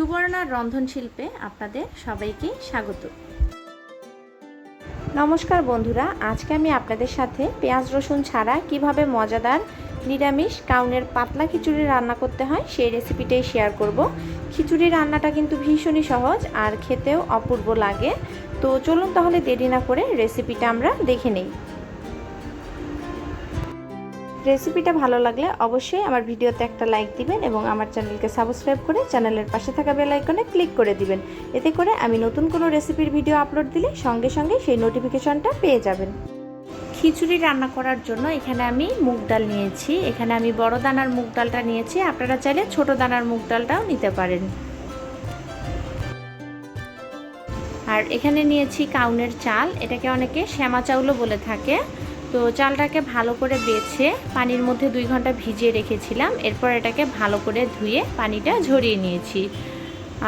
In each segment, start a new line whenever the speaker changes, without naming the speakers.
সুবর্ণার রন্ধনশিল্পে আপনাদের সবাইকে স্বাগত। নমস্কার বন্ধুরা, আজকে আমি আপনাদের সাথে পেঁয়াজ রসুন ছাড়া কীভাবে মজাদার নিরামিষ কাউনের পাতলা খিচুড়ি রান্না করতে হয় সেই রেসিপিটাই শেয়ার করব। খিচুড়ি রান্নাটা কিন্তু ভীষণই সহজ আর খেতেও অপূর্ব লাগে। তো চলুন তাহলে দেরি না করে রেসিপিটা আমরা দেখে নেই। রেসিপিটা ভালো লাগলে অবশ্যই আমার ভিডিওতে একটা লাইক দিবেন এবং আমার চ্যানেলকে সাবস্ক্রাইব করে চ্যানেলের পাশে থাকা বেল আইকনে ক্লিক করে দিবেন। এতে করে আমি নতুন কোনো রেসিপির ভিডিও আপলোড দিলে সঙ্গে সঙ্গে সেই নোটিফিকেশনটা পেয়ে যাবেন। খিচুড়ি রান্না করার জন্য এখানে আমি মুগ ডাল নিয়েছি। এখানে আমি বড় দানার মুগ ডালটা নিয়েছি। আপনারা চাইলে ছোট দানার মুগ ডালটাও নিতে পারেন। আর এখানে নিয়েছি কাউনের চাল। এটাকে অনেকে শ্যামা চাউলও বলে থাকে। তো চালটাকে ভালো করে বেছে পানির মধ্যে দুই ঘণ্টা ভিজিয়ে রেখেছিলাম। এরপর এটাকে ভালো করে ধুয়ে পানিটা ঝরিয়ে নিয়েছি।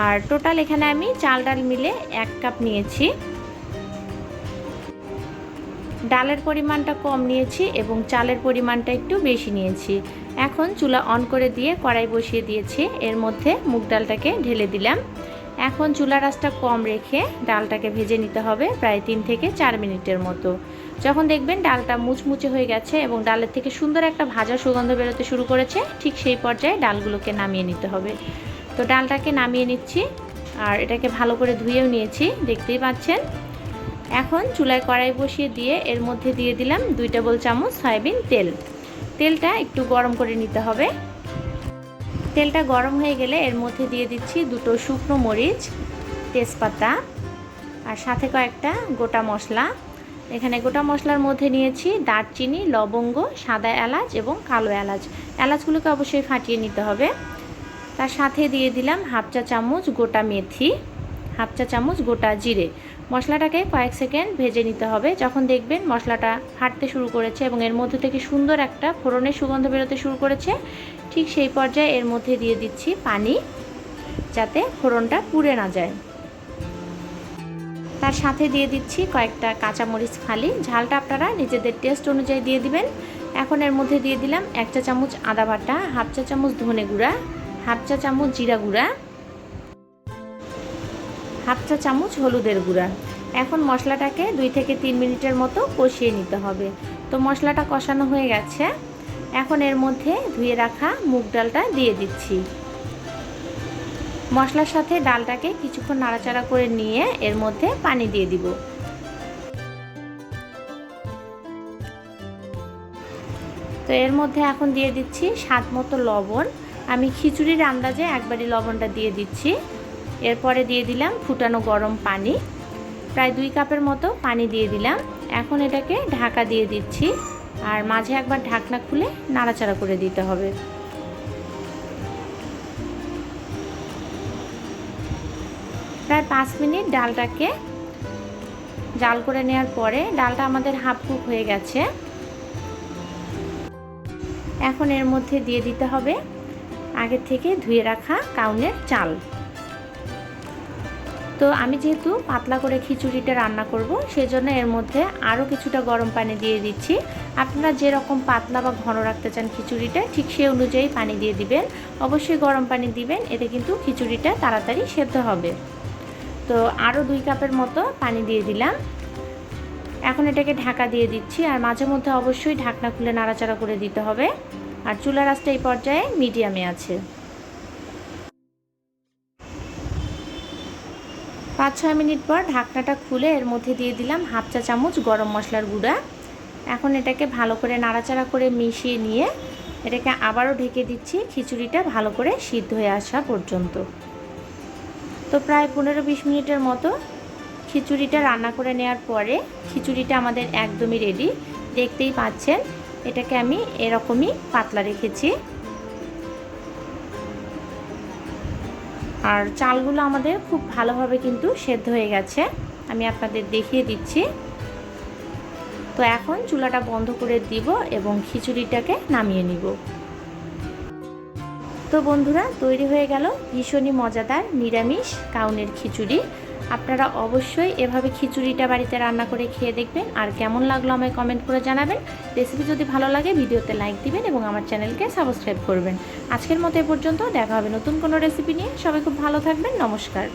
আর টোটাল এখানে আমি চাল ডাল মিলে এক কাপ নিয়েছি। ডালের পরিমাণটা কম নিয়েছি এবং চালের পরিমাণটা একটু বেশি নিয়েছি। এখন চুলা অন করে দিয়ে কড়াই বসিয়ে দিয়েছি। এর মধ্যে মুগ ডালটাকে ঢেলে দিলাম। এখন চুলা রাসটা কম রেখে ডালটাকে ভেজে নিতে হবে প্রায় তিন থেকে চার মিনিটের মতো। যখন দেখবেন ডালটা মুচমুচে হয়ে গেছে এবং ডালের থেকে সুন্দর একটা ভাজা সুগন্ধ বেরোতে শুরু করেছে, ঠিক সেই পর্যায়ে ডালগুলোকে নামিয়ে নিতে হবে। তো ডালটাকে নামিয়ে নিচ্ছি আর এটাকে ভালো করে ধুয়েও নিয়েছি, দেখতেই পাচ্ছেন। এখন চুলায় কড়াই বসিয়ে দিয়ে এর মধ্যে দিয়ে দিলাম দুই টেবিল চামচ সয়াবিন তেল। তেলটা একটু গরম করে নিতে হবে। তেলটা গরম হয়ে গেলে এর মধ্যে দিয়ে দিচ্ছি দুটো শুকনো মরিচ, তেজপাতা আর সাথে কয়েকটা গোটা মশলা। এখানে গোটা মশলার মধ্যে নিয়েছি দারচিনি, লবঙ্গ, সাদা এলাচ এবং কালো এলাচ। এলাচগুলোকে অবশ্যই ফাটিয়ে নিতে হবে। তার সাথে দিয়ে দিলাম হাফ চা চামচ গোটা মেথি, হাফ চা চামচ গোটা জিরে। মশলাটাকে কয়েক সেকেন্ড ভেজে নিতে হবে। যখন দেখবেন মশলাটা ফাটতে শুরু করেছে এবং এর মধ্যে থেকে সুন্দর একটা ফোড়নের সুগন্ধ বেরোতে শুরু করেছে ঠিক সেই পর্যায়ে এর মধ্যে দিয়ে দিচ্ছি পানি, যাতে ফোড়নটা পুড়ে না যায়। তার সাথে দিয়ে দিচ্ছি কয়েকটা কাঁচামরিচ ফালি। ঝালটা আপনারা নিজেদের টেস্ট অনুযায়ী দিয়ে দিবেন। এখন এর মধ্যে দিয়ে দিলাম এক চা চামচ আদা বাটা, হাফ চা চামচ ধনে গুঁড়া, হাফ চা চামচ জিরা গুঁড়া, হাফ চা চামচ হলুদের গুঁড়া। এখন মশলাটাকে দুই থেকে তিন মিনিটের মতো কষিয়ে নিতে হবে। তো মশলাটা কষানো হয়ে গেছে। এখন এর মধ্যে ধুয়ে রাখা মুগ ডালটা দিয়ে দিচ্ছি। মশলার সাথে ডালটাকে কিছুক্ষণ নাড়াচাড়া করে নিয়ে এর মধ্যে পানি দিয়ে দিব। তো এর মধ্যে এখন দিয়ে দিচ্ছি স্বাদ মতো লবণ। আমি খিচুড়ির আন্দাজে একবারই লবণটা দিয়ে দিচ্ছি। এরপরে দিয়ে দিলাম ফুটানো গরম পানি। প্রায় দুই কাপের মতো পানি দিয়ে দিলাম। এখন এটাকে ঢাকা দিয়ে দিচ্ছি। আর মাঝে একবার ঢাকনা খুলে নাড়াচাড়া করে দিতে হবে। প্রায় পাঁচ মিনিট ডালটাকে জাল করে নেওয়ার পরে ডালটা আমাদের হাফ কুক হয়ে গেছে। এখন এর মধ্যে দিয়ে দিতে হবে আগে থেকে ধুয়ে রাখা কাউনের চাল। তো আমি যেহেতু পাতলা করে খিচুড়িটা রান্না করব, সেজন্য এর মধ্যে আরও কিছুটা গরম পানি দিয়ে দিচ্ছি। আপনারা যেরকম পাতলা বা ঘন রাখতে চান খিচুড়িটা, ঠিক সেই অনুযায়ী পানি দিয়ে দিবেন। অবশ্যই গরম পানি দিবেন, এতে কিন্তু খিচুড়িটা তাড়াতাড়ি সেদ্ধ হবে। তো আরও দুই কাপের মতো পানি দিয়ে দিলাম। এখন এটাকে ঢাকা দিয়ে দিচ্ছি, আর মাঝে মধ্যে অবশ্যই ঢাকনা খুলে নাড়াচাড়া করে দিতে হবে। আর চুলা রাসটা এই পর্যায়ে মিডিয়ামে আছে। পাঁচ ছয় মিনিট পর ঢাকনাটা খুলে এর মধ্যে দিয়ে দিলাম হাফ চা চামচ গরম মশলার গুঁড়া। এখন এটাকে ভালো করে নাড়াচাড়া করে মিশিয়ে নিয়ে এটাকে আবারও ঢেকে দিচ্ছি, খিচুড়িটা ভালো করে সিদ্ধ হয়ে আসা পর্যন্ত। তো প্রায় পনেরো বিশ মিনিটের মতো খিচুড়িটা রান্না করে নেওয়ার পরে খিচুড়িটা আমাদের একদমই রেডি দেখতেই পাচ্ছেন, এটাকে আমি এরকমই পাতলা রেখেছি। আর চালগুলো আমাদের খুব ভালোভাবে কিন্তু সেদ্ধ হয়ে গেছে। আমি আপনাদের দেখিয়ে দিচ্ছি। তো এখন চুলাটা বন্ধ করে দিব এবং খিচুড়িটাকে নামিয়ে নিব। তো বন্ধুরা, তৈরি হয়ে গেল ভীষণই মজাদার নিরামিষ কাউনের খিচুড়ি। আপনারা অবশ্যই এভাবে খিচুড়িটা বাড়িতে রান্না করে খেয়ে দেখবেন। আর কেমন লাগল আমায় কমেন্ট করে জানাবেন। রেসিপি যদি ভালো লাগে, ভিডিওতে লাইক দিবেন এবং আমার চ্যানেলকে সাবস্ক্রাইব করবেন। আজকের মতো এ পর্যন্ত, দেখা হবে নতুন কোনো রেসিপি নিয়ে। সবাই খুব ভালো থাকবেন, নমস্কার।